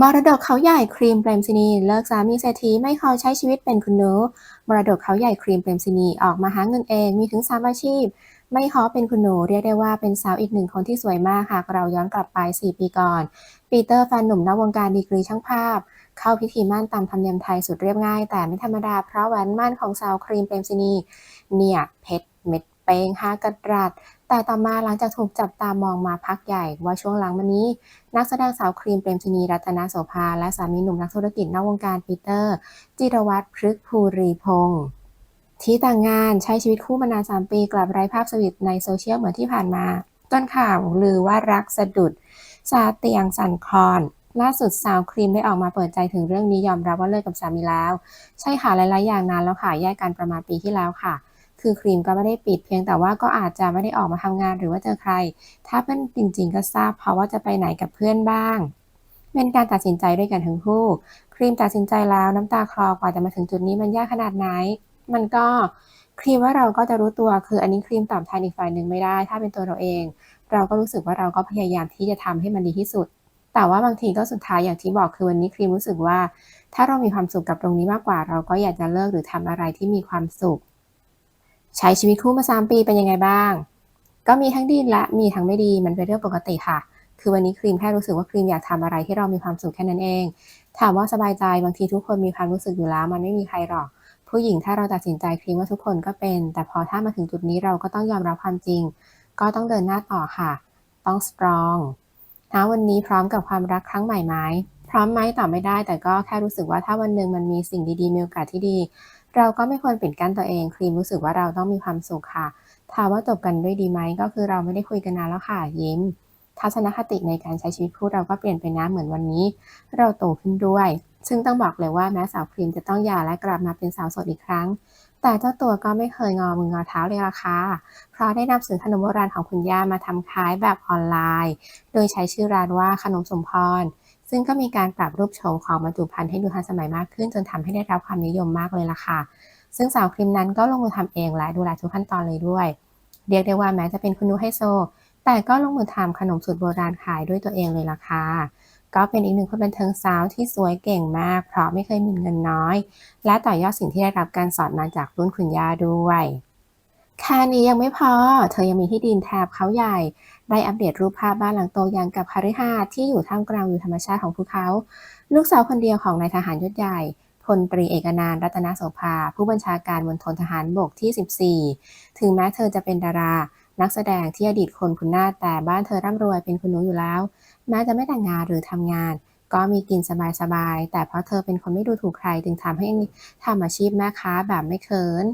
มรดกเขาใหญ่ครีมเปรมซินีเลิกสามีเศรษฐีไม่ขอใช้ชีวิตเป็นคุณหนูมรดกเขาใหญ่ครีมเปรมซินีออกมาหาเงินเองมีถึง3อาชีพ ไม่ขอเป็นคุณหนูเรียกได้ว่าเป็นสาวอีกหนึ่งคนที่สวยมากหากเราย้อนกลับไป 4 ปีก่อน ปีเตอร์แฟนหนุ่มนอกวงการดีกรีช่างภาพ เข้าพิธีมั่นตามธรรมเนียมไทยสุดเรียบง่าย แต่ไม่ธรรมดาเพราะแหวนมั่นของสาวครีมเปรมซินีเนี่ยเพชรเม็ดเป้งห้ากระดัด แต่ต่อมาหลังจากถูกจับตามองมาพักใหญ่ ว่าช่วงหลังมานี้ นักแสดงสาวครีมเปรมชนีรัตนโสภา และสามีหนุ่มนักธุรกิจนอกวงการปีเตอร์ จิรวัตรพฤกภูรีพงศ์ที่ต่างงานใช้ชีวิตคู่มานาน 3 ปี กลับไร้ภาพสวีทในโซเชียลเหมือนที่ผ่านมา ต้นข่าวลือว่ารักสะดุดซาเตียงสั่นคลอนล่าสุดสาวครีมได้ออกมาเปิดใจถึงเรื่องนี้ยอมรับว่าเลิกกับสามีแล้ว ใช่ค่ะหลายๆอย่างนานแล้วค่ะแยกกันประมาณปีที่แล้วค่ะ คือครีมก็ไม่ได้ปิดเพียงแต่ว่าก็อาจจะไม่ได้ออกมาทำงานหรือว่าเจอใคร ถ้าเป็นจริง ๆ ก็ทราบเพราะว่าจะไปไหนกับเพื่อนบ้าง เป็นการตัดสินใจด้วยกันทั้งคู่ ครีมตัดสินใจแล้วน้ำตาคลอกว่าจะมาถึงจุดนี้มันยากขนาดไหน มันก็ครีมว่าเราก็จะรู้ตัวคืออันนี้ครีมตอบแทนอีกฝ่ายหนึ่งไม่ได้ ถ้าเป็นตัวเราเอง เราก็รู้สึกว่าเราก็พยายามที่จะทำให้มันดีที่สุด แต่ว่าบางทีก็สุดท้ายอย่างที่บอกคือวันนี้ครีมรู้สึกว่า ถ้าเรามีความสุขกับตรงนี้มากกว่า เราก็อยากจะเลิกหรือทำอะไรที่มีความสุข ใช้ชีวิตคู่มา 3 ปีเป็นยังไงบ้าง ก็มีทั้งดีและมีทั้งไม่ดีมันเป็นเรื่องปกติค่ะ คือวันนี้ครีมแค่รู้สึกว่าครีมอยากทำอะไรที่เรามีความสุขแค่นั้นเอง ถามว่าสบายใจบางทีทุกคนมีความรู้สึกอยู่แล้วมันไม่มีใครหรอก ผู้หญิงถ้าเราตัดสินใจครีมว่าทุกคนก็เป็น แต่พอถ้ามาถึงจุดนี้เราก็ต้องยอมรับความจริง ก็ต้องเดินหน้าต่อค่ะ ต้องสตรองนะวันนี้พร้อมกับความรักครั้งใหม่ไหมพร้อมไหมตอบไม่ได้ แต่ก็แค่รู้สึกว่าถ้าวันหนึ่งมันมีสิ่งดีๆมีโอกาสที่ดี เราก็ไม่ควรปิดกั้นตัวเองครีมรู้สึกว่าเราต้องมีความสุขค่ะ ถามว่าจบกันด้วยดีไหมก็คือเราไม่ได้คุยกันนานแล้วค่ะยิ้ม ทัศนคติในการใช้ชีวิตคู่เราก็เปลี่ยนไปนะเหมือนวันนี้ เราโตขึ้นด้วย ซึ่งต้องบอกเลยว่าแม้สาวครีมจะต้องหย่าและกลับมาเป็นสาวโสดอีกครั้ง แต่เจ้าตัวก็ไม่เคยงอมืองอเท้าเลยล่ะค่ะเพราะได้นำสูตรขนมโบราณของคุณย่ามาทำขายแบบออนไลน์ โดยใช้ชื่อร้านว่าขนมสมพร ซึ่งก็มีการปรับรูปโฉมของบรรจุภัณฑ์ให้ดูทันสมัยมากขึ้น จนทำให้ได้รับความนิยมมากเลยล่ะค่ะ ซึ่งสาวครีมนั้นก็ลงมือทำเองและดูแลทุกขั้นตอนเลยด้วย เรียกได้ว่าแม้จะเป็นคุณนูไฮโซ แต่ก็ลงมือทำขนมสูตรโบราณขายด้วยตัวเองเลยล่ะค่ะก็เป็นอีกหนึ่งคนบันเทิงสาวที่สวยเก่งมาก เพราะไม่เคยมีเงินน้อย และต่อยอดสิ่งที่ได้รับการสอนมาจากรุ่นคุณย่าด้วย แค่นี้ยังไม่พอ เธอยังมีที่ดินแถบเขาใหญ่ ได้อัปเดตรูปภาพบ้านหลังโตอย่างกับคาริฮาที่อยู่ท่ามกลางวิวธรรมชาติของภูเขา ลูกสาวคนเดียวของนายทหารยศใหญ่พลตรีเอกนานรัตนโสภา ผู้บัญชาการมณฑลทหารบกที่ 14 ถึงแม้เธอจะเป็นดารา นักแสดงที่อดีตคนคุณหน้าแต่บ้านเธอร่ำรวยเป็นคุณหนูอยู่แล้ว แม้จะไม่แต่งงานหรือทำงาน ก็มีกินสบายๆ แต่เพราะเธอเป็นคนไม่ดูถูกใครจึงทำให้ทำอาชีพแม่ค้าแบบไม่เขิน